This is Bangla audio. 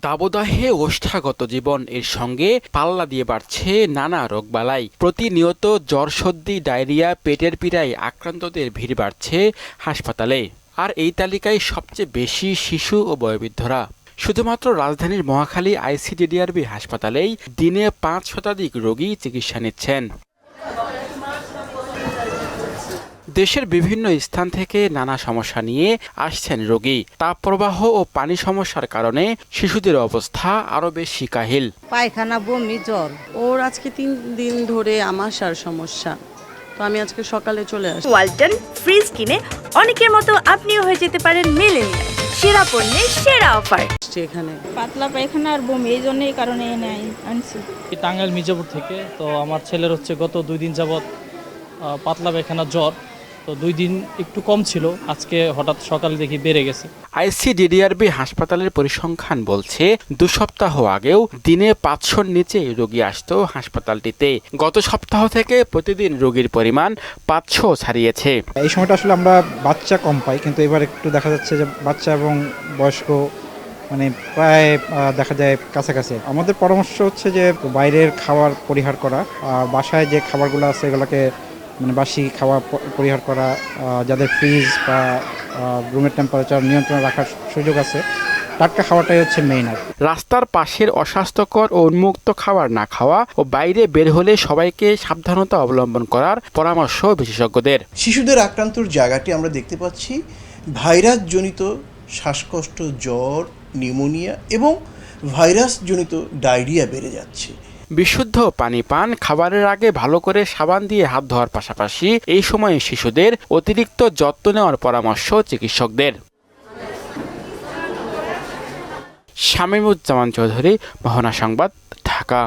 দাবদাহে ওষ্ঠাগত জীবন এর সঙ্গে পাল্লা দিয়ে বাড়ছে নানা রোগবালাই। প্রতিনিয়ত জ্বর সর্দি ডায়রিয়া, পেটের পীড়ায় আক্রান্তদের ভিড় বাড়ছে হাসপাতালে। আর এই তালিকায় সবচেয়ে বেশি শিশু ও বয়োবৃদ্ধরা। শুধুমাত্র রাজধানীর মহাখালী আইসিডিডিআরবি হাসপাতালেই দিনে পাঁচ শতাধিক রোগী চিকিৎসা নিচ্ছেন। দেশের বিভিন্ন স্থান থেকে নানা সমস্যা নিয়ে আসছেন রোগী। তাপপ্রবাহ ও পানি সমস্যার কারণে শিশুদের অবস্থা আরও বেশি কাহিল। পায়খানা বমি জ্বর। ওর আজকে তিন দিন ধরে আমাশার সমস্যা। তো আমি আজকে সকালে চলে আসি ওয়ালটন ফ্রিজ কিনে অনেকের মতো আপনিও হয়ে যেতে পারেন মেলেনিয়া সেরা পণ্যের সেরা অফার। এখানে। পাতলা পায়খানা আর বমি এই জন্য এই কারণে এনে আই- আনছি। টাঙ্গাইল মির্জাপুর থেকে তো আমার ছেলের হচ্ছে গত দুই দিন যাবৎ পাতলা পায়খানা জ্বর। তো দুই দিন একটু কম ছিল। আজকে হঠাৎ সকালে দেখি বেড়ে গেছে। আইসিডিডিআরবি হাসপাতালের পরিসংখ্যান বলছে দু সপ্তাহ আগেও দিনে পাঁচশোর নিচে রোগী আসতো হাসপাতালটিতে। গত সপ্তাহ থেকে প্রতিদিন রোগীর পরিমাণ পাঁচশো ছাড়িয়েছে। এই সময়টা আসলে আমরা বাচ্চা কম পাই কিন্তু এবার একটু দেখা যাচ্ছে যে বাচ্চা এবং বয়স্ক মানে প্রায় দেখা যায় কাছাকাছি। আমাদের পরামর্শ হচ্ছে যে বাইরের খাবার পরিহার করা আর বাসায় যে খাবারগুলো আছে এগুলোকে মানে বাসি খাওয়া পরিহার করা যাদের ফ্রিজ বা রুমের টেম্পারেচার নিয়ন্ত্রণে রাখার সুযোগ আছে টাটকা খাওয়াটাই হচ্ছে মেইন আর রাস্তার পাশের অস্বাস্থ্যকর ও উন্মুক্ত খাবার না খাওয়া ও বাইরে বের হলে সবাইকে সাবধানতা অবলম্বন করার পরামর্শ বিশেষজ্ঞদের। শিশুদের আক্রান্তর জায়গাটি আমরা দেখতে পাচ্ছি ভাইরাসজনিত শ্বাসকষ্ট জ্বর নিউমোনিয়া এবং ভাইরাসজনিত ডায়রিয়া বেড়ে যাচ্ছে। বিশুদ্ধ পানি পান, খাবারের আগে ভালো করে সাবান দিয়ে হাত ধোয়ার পাশাপাশি এই সময়ে শিশুদের অতিরিক্ত যত্ন নেওয়ার পরামর্শ চিকিৎসকদের। শামীমুজ্জামান চৌধুরী, মোহনা সংবাদ, ঢাকা।